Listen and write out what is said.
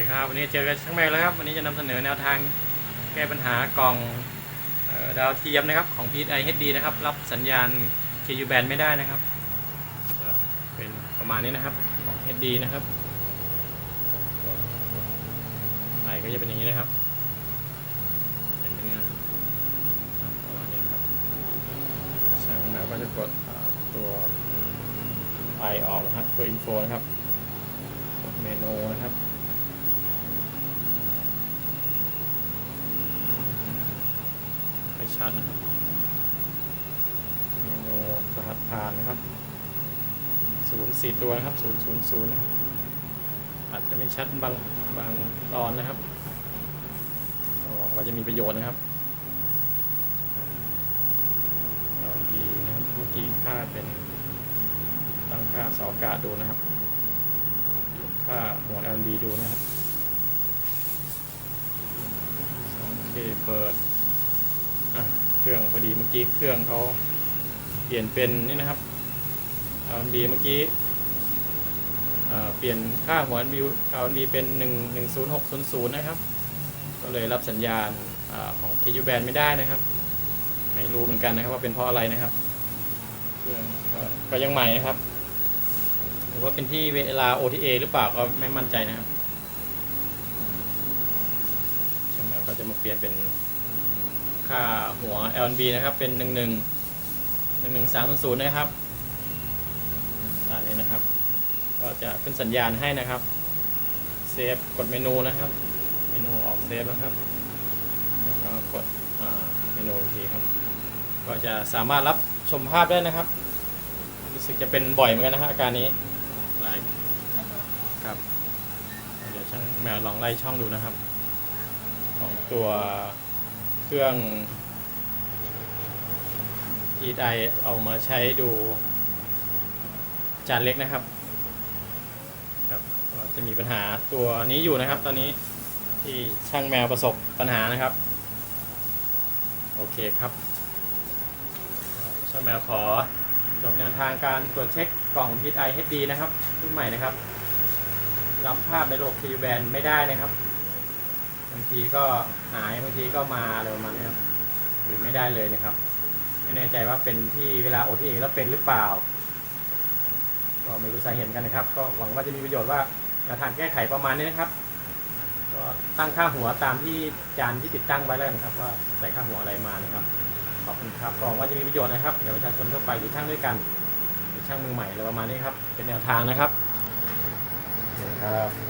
ดีครับวันนี้เจอกันช่างแม็กแล้วครับวันนี้จะนำเสนอแนวทางแก้ปัญหากล่องออดาวเทียมนะครับของ PSI HD นะครับ รับสัญญาณ KU band ไม่ได้นะครับ เป็นประมาณนี้นะครับของ HD นะครับไฟก็จะเป็นอย่างนี้นะครับเป็นเนื้อประมาณนี้ครับช่างแม็กก็จะกดตัวไอออกนะครับตัวอินโฟนะครับเมนูนะครับ ไม่ ชัดนะครับเมนูรหัสผ่านนะครับศูนย์สี่ตัวนะครับศูนย์ศูนย์ศูนย์นะครับอาจจะไม่ชัดบางบางตอนนะครับก็หวังว่าจะมีประโยชน์นะครับเอาดีนะครับเมื่อกี้ค่าเป็นตั้งค่าเสาอากาศดูนะครับค่าหัว LD ดูนะครับ 2K เปิด เครื่องพอดีเมื่อกี้เครื่องเขาเปลี่ยนเป็นนี่นะครับ LNB เมื่อกี้เปลี่ยนค่าหัว LNB LNB เป็น 1 1 0 6 0 0 นะครับ ก็เลยรับสัญญาณอของ KU band ไม่ได้นะครับ ไม่รู้เหมือนกันนะครับว่าเป็นเพราะอะไรนะครับเครื่องก็ก็ยังใหม่นะครับ หรือว่าเป็นที่เวลา OTA หรือเปล่าก็ไม่มั่นใจนะครับช่างเราก็จะมาเปลี่ยนเป็น ค่าหัว LNB นะครับ เป็น 1 1 1 1 3 0นะครับตามนี้นะครับ ก็จะขึ้นสัญญาณให้นะครับเซฟกดเมนูนะครับ เมนูออกเซฟนะครับ แล้วก็กดเมนูอีกทีครับ ก็จะสามารถรับชมภาพได้นะครับ รู้สึกจะเป็นบ่อยเหมือนกันนะฮะอาการนี้หลายครับ เดี๋ยวช่างแมวลองไล่ช่องดูนะครับ ของตัว เครื่อง e d i เอามาใช้ดูจานเล็กนะครับครับจะมีปัญหาตัวนี้อยู่นะครับ ตอนนี้ที่ช่างแมวประสบปัญหานะครับ โอเคครับ ช่างแมวขอจบแนวทางการตรวจเช็คกล่อง PSI HD นะครับรุ่นใหม่นะครับ รับภาพในระบบ Q band ไม่ได้นะครับ บางทีก็หายบางทีก็มาอะไรประมาณนี้ครับหรือไม่ได้เลยนะครับไม่แน่ใจว่าเป็นที่เวลา OTA แล้วเป็นหรือเปล่า ก็ไม่รู้สาเหตุเหมือนกันนะครับ ก็หวังว่าจะมีประโยชน์ว่าแนวทางแก้ไขประมาณนี้นะครับ ก็ตั้งค่าหัวตามที่จานที่ติดตั้งไว้แล้วกันครับ ว่าใส่ค่าหัวอะไรมานะครับขอบคุณครับหวังว่าจะมีประโยชน์นะครับเดี๋ยวประชาชนทั่วไปหรือช่างด้วยกันหรือช่างมือใหม่อะไรประมาณนี้ครับ เป็นแนวทางนะครับครับ